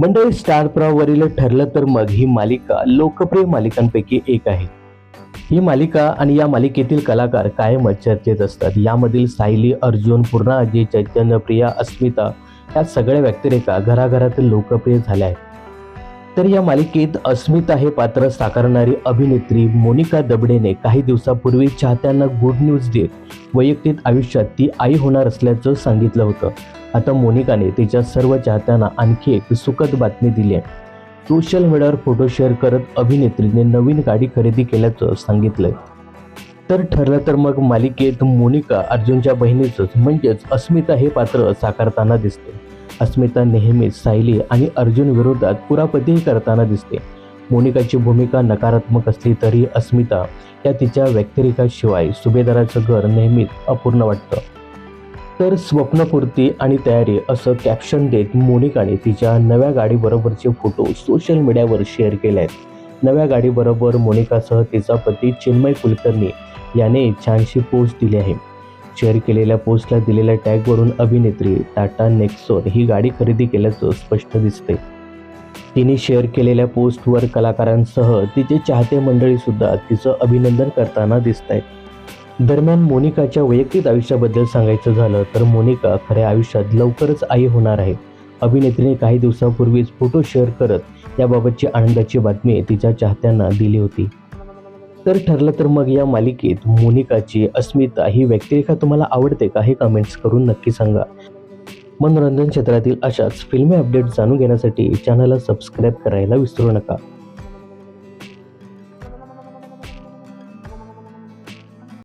मंडळी स्टार प्रवाहवरील ठरलं तर मग ही मालिका लोकप्रिय मालिकांपैकी एक आहे. ही मालिका आणि या मालिकेतील कलाकार कायमच चर्चेत असतात. यामधील सायली अर्जुन पूर्णा अजय चैतन्यप्रिया अस्मिता या सगळ्या व्यक्तिरेखा घराघरातील लोकप्रिय झाल्या आहेत. तर या मालिकेत अस्मिता हे पात्र साकारणारी अभिनेत्री मोनिका दबडेने काही दिवसापूर्वी चाहत्यांना गुड न्यूज देत वैयक्तिक आयुष्यात ती आई होणार असल्याचं सांगितलं होतं. आता मोनिकाने तिच्या सर्व चाहत्यांना आणखी एक सुखद बातमी दिली आहे. सोशल मीडियावर फोटो शेअर करत अभिनेत्रीने नवीन गाडी खरेदी केल्याचं सांगितलंय. तर ठरलं तर मग मालिकेत मोनिका अर्जुनच्या बहिणीचंच म्हणजेच अस्मिता हे पात्र साकारताना दिसते. अस्मिता नेहमीच सायली आणि अर्जुन विरोधात पुरापतीही करताना दिसते. मोनिकाची भूमिका नकारात्मक असली तरी अस्मिता या तिच्या व्यक्तिरेखाशिवाय सुभेदाराचं घर नेहमीच अपूर्ण वाटतं. तर स्वप्नपूर्ती आणि तयारी असं कॅप्शन देत मोनिकाने तिच्या नव्या गाडीबरोबरचे फोटो सोशल मीडियावर शेअर केले आहेत नव्या गाडीबरोबर मोनिकासह तिचा पती चिन्मय कुलकर्णी याने छानशी पोस्ट दिली आहे. शेअर केलेल्या पोस्टला दिलेल्या टॅगवरून अभिनेत्री टाटा नेक्सोन ही गाडी खरेदी केल्याचं स्पष्ट दिसते तिने शेअर केलेल्या पोस्टवर कलाकारांसह तिचे चाहते मंडळीसुद्धा तिचं अभिनंदन करताना दिसत आहेत दरम्यान मोनिकाच्या वैयक्तिक आयुष्याबद्दल सांगायचं झालं तर मोनिका खऱ्या आयुष्यात लवकरच आई होणार आहे. अभिनेत्रीने काही दिवसापूर्वीच फोटो शेअर करत याबाबतची आनंदाची बातमी तिच्या चाहत्यांना दिली होती. तर ठरलं तर मग या मालिकेत मोनिकाची अस्मिता ही व्यक्तिरेखा तुम्हाला आवडते का हे कमेंट्स करून नक्की सांगा. मनोरंजन क्षेत्रातील अशाच फिल्मी अपडेट जाणून घेण्यासाठी चॅनलला सबस्क्राईब करायला विसरू नका.